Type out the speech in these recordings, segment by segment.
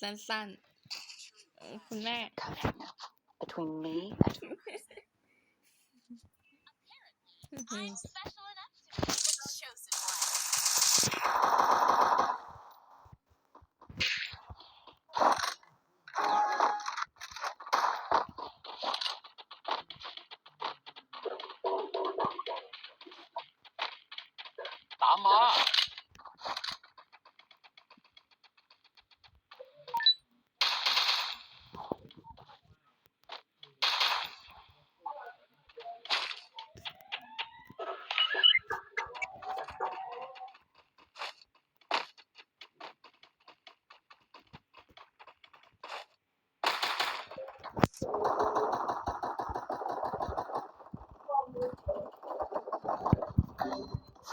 สั้นๆเอ่อคุณแม่ between me and อื้อหือ I'm special enough to be the chosen one. ตามมา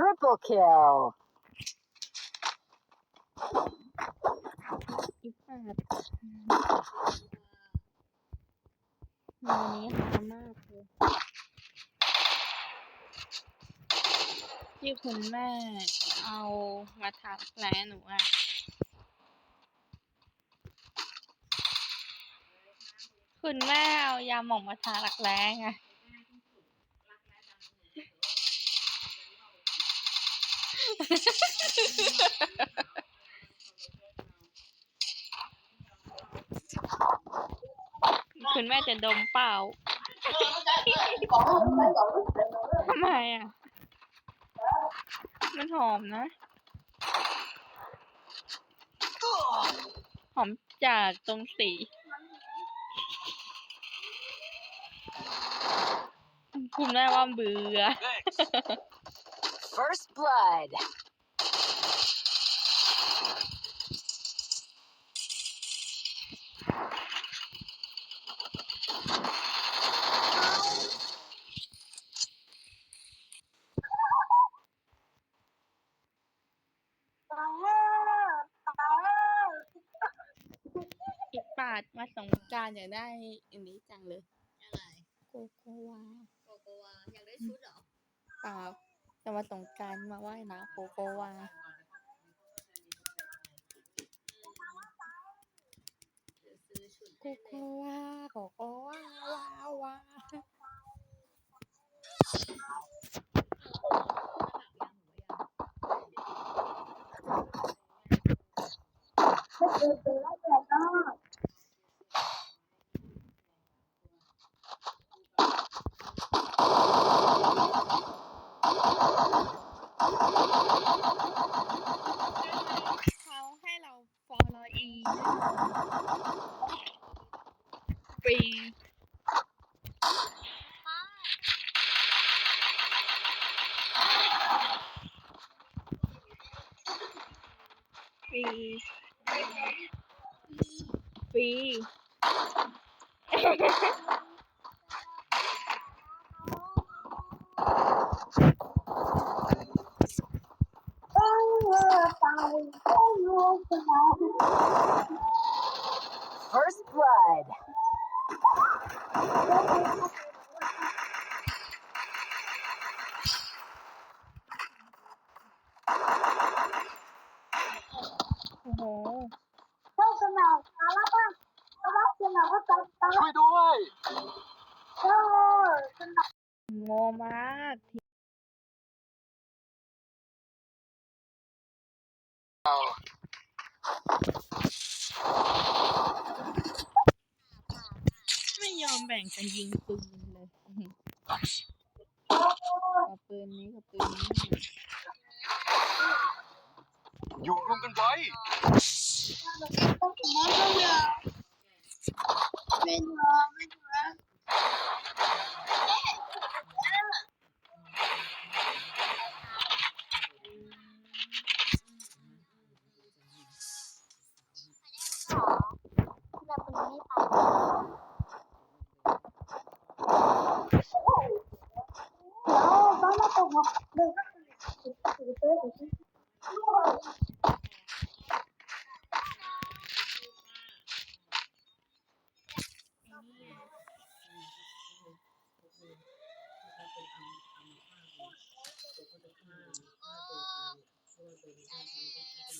Triple kill. อีปาดวันนี้ฮามากเลยที่คุณแม่เอามาทำแผลหนูอะคุณแม่เอายาหม่องมาทาหลักแร้ไง คุณแม่จะดมเปล่าทำไมอะ มันหอมนะ หอมจากตรงสีคุณแม่ว่าเบื่อ First blood. อีกปาดมาสงกรารอยากได้อันนี้จังเลย อะไรโกโกวาโกโกวาอยากได้ชุดเหรอ เปล่า มาสงการมาไหว้นะโกโกวาเดี๋ยวซื้อชุดโกโกวาโกโกวาวาวาเขาให้เราฟอลโลอีฟรีฟรีฟรี First blood. โอ้โหช่วยด้วย ไม่ยอมแบ่งกันยิงปืนเลยกับปืนนี้กับปืนนี้อยู่รวมกันไว้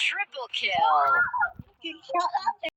Triple kill.